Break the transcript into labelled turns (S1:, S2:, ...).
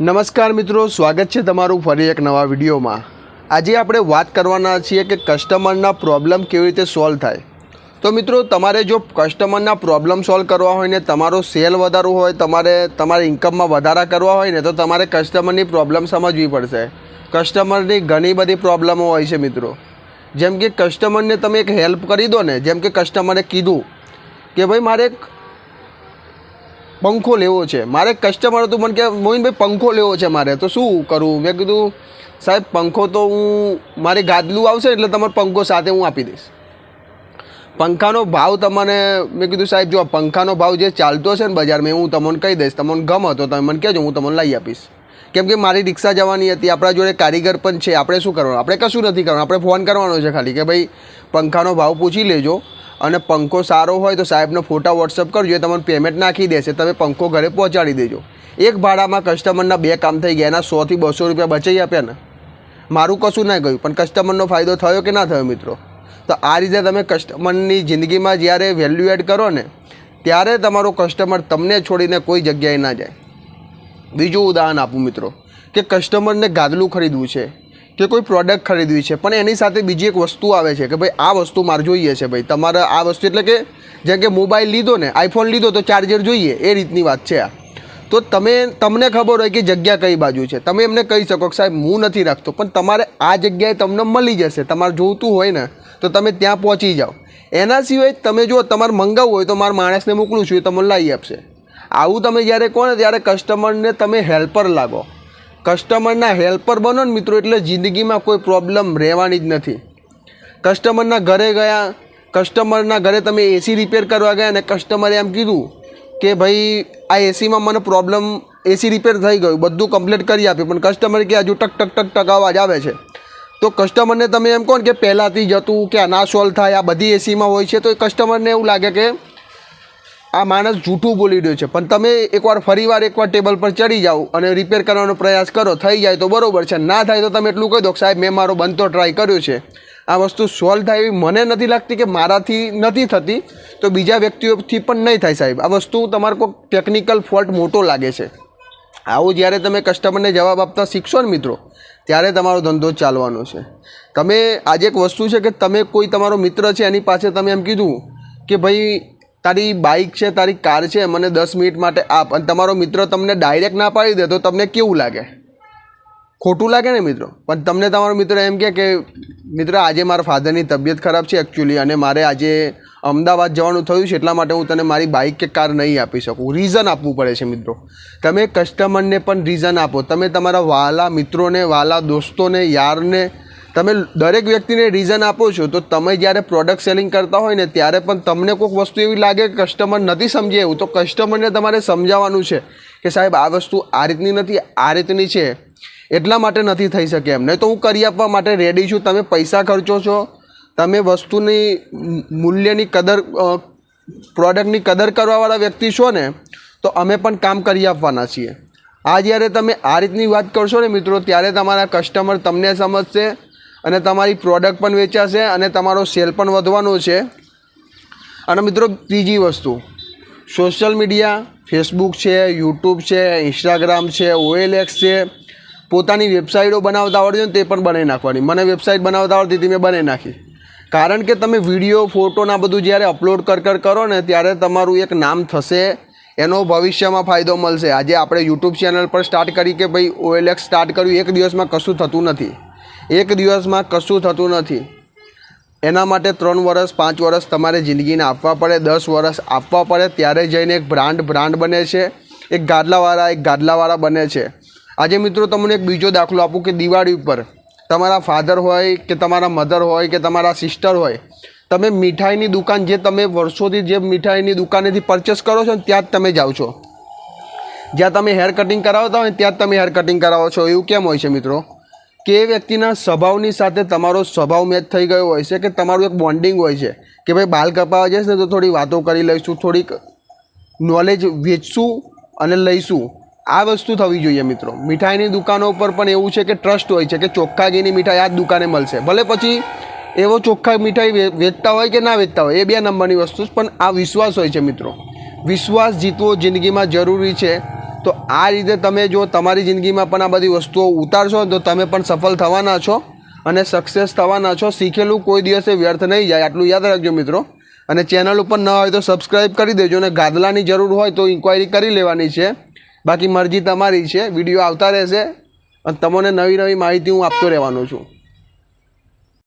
S1: નમસ્કાર મિત્રો, સ્વાગત છે તમારું ફરી એક નવા વિડીયોમાં. આજે આપણે વાત કરવાના છીએ કે કસ્ટમરના પ્રોબ્લેમ કેવી રીતે સોલ્વ થાય. તો મિત્રો, તમારે જો કસ્ટમરના પ્રોબ્લેમ સોલ્વ કરવા હોય ને તમારો સેલ વધારવું હોય, તમારે તમારી ઇન્કમમાં વધારા કરવા હોય ને, તો તમારે કસ્ટમરની પ્રોબ્લેમ સમજવી પડશે. કસ્ટમરની ઘણી બધી પ્રોબ્લેમો હોય છે મિત્રો. જેમ કે કસ્ટમરને તમે એક હેલ્પ કરી દો ને, જેમ કે કસ્ટમરે કીધું કે ભાઈ, મારે પંખો લેવો છે. મારે કસ્ટમર હતું, મને કે, મોહિનભાઈ, પંખો લેવો છે મારે. તો શું કરું? મેં કીધું, સાહેબ, પંખો તો હું, મારે ગાદલું આવશે એટલે તમારો પંખો સાથે હું આપી દઈશ. પંખાનો ભાવ તમને, મેં કીધું, સાહેબ, જો પંખાનો ભાવ જે ચાલતો છે ને બજારમાં હું તમને કહી દઈશ, તમને ગમે તો તમે મને કહેજો, હું તમને લઈ આપીશ. કેમ કે મારી રિક્ષા જવાની હતી, આપણા જોડે કારીગર પણ છે, આપણે શું કરવાનું? આપણે કશું નથી કરવાનું, આપણે ફોન કરવાનો છે ખાલી કે, ભાઈ, પંખાનો ભાવ પૂછી લેજો. અને પંખો સારો હોય તો સાહેબનો ફોટા વોટ્સઅપ કરજો, એ તમને પેમેન્ટ નાખી દેશે. તમે પંખો ઘરે પહોંચાડી દેજો. એક ભાડામાં કસ્ટમરના બે કામ થઈ ગયા, એના સોથી બસો રૂપિયા બચાવી આપ્યા ને. મારું કશું ના ગયું, પણ કસ્ટમરનો ફાયદો થયો કે ના થયો મિત્રો? તો આ રીતે તમે કસ્ટમરની જિંદગીમાં જ્યારે વેલ્યુ એડ કરો ને, ત્યારે તમારો કસ્ટમર તમને છોડીને કોઈ જગ્યાએ ના જાય. બીજું ઉદાહરણ આપું મિત્રો, કે કસ્ટમરને ગાદલું ખરીદવું છે. કે કોઈ પ્રોડક્ટ ખરીદવી છે, પણ એની સાથે બીજી એક વસ્તુ આવે છે કે ભાઈ આ વસ્તુ મારે જોઈએ છે ભાઈ. તમારે આ વસ્તુ એટલે કે જેમ કે મોબાઈલ લીધો ને આઈફોન લીધો તો ચાર્જર જોઈએ, એ રીતની વાત છે આ. તો તમે, તમને ખબર હોય કે જગ્યા કઈ બાજુ છે. તમે એમને કહી શકો કે સાહેબ, હું નથી રાખતો, પણ તમારે આ જગ્યાએ તમને મળી જશે. તમારે જોઈતું હોય ને, તો તમે ત્યાં પહોંચી જાઓ. એના સિવાય તમે જો તમારે મંગાવવું હોય તો મારા માણસને મોકલું છું, એ તમને લાવી આપશે. આવું તમે જ્યારે ને, ત્યારે કસ્ટમરને તમે હેલ્પર લાગો. કસ્ટમરના હેલ્પર બનો ને મિત્રો, એટલે જિંદગીમાં કોઈ પ્રોબ્લેમ રહેવાની જ નથી. કસ્ટમરના ઘરે ગયા, કસ્ટમરના ઘરે તમે એસી રિપેર કરવા ગયા અને કસ્ટમરે એમ કીધું કે ભાઈ, આ એસીમાં મને પ્રોબ્લેમ એસી રિપેર થઈ ગયું, બધું કમ્પ્લીટ કરી આપ્યું પણ કસ્ટમર કે હજુ ટક ટક ટક ટક અવાજ આવે છે. તો કસ્ટમરને તમે એમ કહો ને કે પહેલાંથી જતું કે આ ના સોલ્વ થાય, આ બધી એસીમાં હોય છે, તો એ કસ્ટમરને એવું લાગે કે આ માણસ જૂઠું બોલી રહ્યો છે. પણ તમે એકવાર ફરીવાર એકવાર ટેબલ પર ચડી જાઓ અને રિપેર કરવાનો પ્રયાસ કરો, થઈ જાય તો બરાબર છે. ના થાય તો તમે એટલું કહી દો સાહેબ, મેં મારો બનતો ટ્રાય કર્યો છે. આ વસ્તુ સોલ્વ થાય એવી મને નથી લાગતી કે મારાથી નથી થતી, તો બીજા વ્યક્તિઓથી પણ નહીં થાય સાહેબ. આ વસ્તુ તમારો કોઈ ટેકનિકલ ફોલ્ટ મોટો લાગે છે. આવું જ્યારે તમે કસ્ટમરને જવાબ આપતા શીખશો ને મિત્રો, ત્યારે તમારો ધંધો ચાલવાનો છે. તમે, આજે એક વસ્તુ છે કે તમે કોઈ તમારો મિત્ર છે, એની પાસે તમે એમ કીધું કે ભાઈ તારી બાઇક છે, તારી કાર છે, મને દસ મિનિટ માટે આપ. અને તમારો મિત્ર તમને ડાયરેક્ટ ના પાડી દે તો તમને કેવું લાગે? ખોટું લાગે ને મિત્રો? પણ તમને તમારો મિત્ર એમ કહે કે, મિત્ર, આજે મારા ફાધરની તબિયત ખરાબ છે એકચ્યુઅલી અને મારે આજે અમદાવાદ જવાનું થયું છે, એટલા માટે હું તને મારી બાઇક કે કાર નહીં આપી શકું. રીઝન આપવું પડે છે મિત્રો. તમે કસ્ટમરને પણ રીઝન આપો. તમે તમારા વાલા મિત્રોને, વાલા દોસ્તોને, યારને તમે દરેક વ્યક્તિને રીઝન આપો છો, તો તમે જ્યારે પ્રોડક્ટ સેલિંગ કરતા હોય ને, ત્યારે પણ તમને કોઈક વસ્તુ એવી લાગે કે કસ્ટમર નથી સમજે એવું, તો કસ્ટમરને તમારે સમજાવવાનું છે કે સાહેબ, આ વસ્તુ આ રીતની નથી, આ રીતની છે. એટલા માટે નથી થઈ શકે એમ. નહીં તો હું કરી આપવા માટે રેડી છું. તમે પૈસા ખર્ચો છો. તમે વસ્તુની મૂલ્યની કદર પ્રોડક્ટની કદર કરવાવાળા વ્યક્તિ છો ને, તો અમે પણ કામ કરી આપવાના છીએ. આ જ્યારે તમે આ રીતની વાત કરશો ને મિત્રો, ત્યારે તમારા કસ્ટમર તમને સમજશે અને તમારી પ્રોડક્ટ પણ વેચાશે અને તમારો સેલ પણ વધવાનો છે. અને મિત્રો, ત્રીજી વસ્તુ સોશિયલ મીડિયા ફેસબુક છે યુટ્યુબ છે ઇન્સ્ટાગ્રામ છે ઓએલએક્સ છે, પોતાની વેબસાઇટો બનાવતા આવડતી હોય તે પણ બનાવી નાખવાની. મને વેબસાઇટ બનાવતા આવડતી હતી, મેં બનાવી નાખી. કારણ કે તમે વીડિયો ફોટોના બધું જ્યારે અપલોડ કર કર, કરો ને ત્યારે તમારું એક નામ થશે, એનો ભવિષ્યમાં ફાયદો મળશે. આજે આપણે યુટ્યુબ ચેનલ પર સ્ટાર્ટ કરી કે ભાઈ ઓએલએક્સ સ્ટાર્ટ કર્યું, એક દિવસમાં કશું થતું નથી. એક દિવસમાં કશું થતું નથી. એના માટે ત્રણ વર્ષ પાંચ વર્ષ તમારે જિંદગીને આપવા પડે, દસ વર્ષ આપવા પડે, ત્યારે જઈને એક બ્રાન્ડ બ્રાન્ડ બને છે. એક ગાદલાવાળા એક ગાદલાવાળા બને છે. આજે મિત્રો તમને એક બીજો દાખલો આપું કે દિવાળી ઉપર. તમારા ફાધર હોય કે તમારા મધર હોય કે તમારા સિસ્ટર હોય, તમે મીઠાઈની દુકાન જે તમે વર્ષોથી જે મીઠાઈની દુકાનેથી પરચેસ કરો છો ત્યાં જ તમે જાઓ છો. જ્યાં તમે હેર કટિંગ કરાવતા હોય ત્યાં જ તમે હેર કટિંગ કરાવો છો. એવું કેમ હોય છે મિત્રો? કે વ્યક્તિના સ્વભાવની સાથે તમારો સ્વભાવ મેચ થઈ ગયો હોય છે કે તમારું એક બોન્ડિંગ હોય છે કે ભાઈ બાલ કપાવા જઈશ ને તો થોડી વાતો કરી લઈશું, થોડીક નોલેજ વેચશું અને લઈશું. આ વસ્તુ થવી જોઈએ મિત્રો. મીઠાઈની દુકાનો ઉપર પણ એવું છે કે ટ્રસ્ટ હોય છે કે ચોખ્ખા ઘીની મીઠાઈ આ જ દુકાને મળશે. ભલે પછી એવો ચોખ્ખા મીઠાઈ વેચતા હોય કે ના વેચતા હોય, એ બે નંબરની વસ્તુ પણ આ વિશ્વાસ હોય છે મિત્રો. વિશ્વાસ જીતવો જિંદગીમાં જરૂરી છે. તો આ રીતે તમે જો તમારી જિંદગીમાં પણ આ બધી વસ્તુઓ ઉતારશો, તો તમે પણ સફળ થવાના છો અને સક્સેસ થવાના છો. શીખેલું કોઈ દિવસે વ્યર્થ નહીં જાય, આટલું યાદ રાખજો મિત્રો. અને ચેનલ ઉપર ન હોય તો સબસ્ક્રાઈબ કરી દેજો અને ગાદલાની જરૂર હોય તો ઇન્ક્વાયરી કરી લેવાની છે. બાકી મરજી તમારી છે વીડિયો આવતા રહેશે અને તમને નવી નવી માહિતી હું આપતો રહેવાનો છું.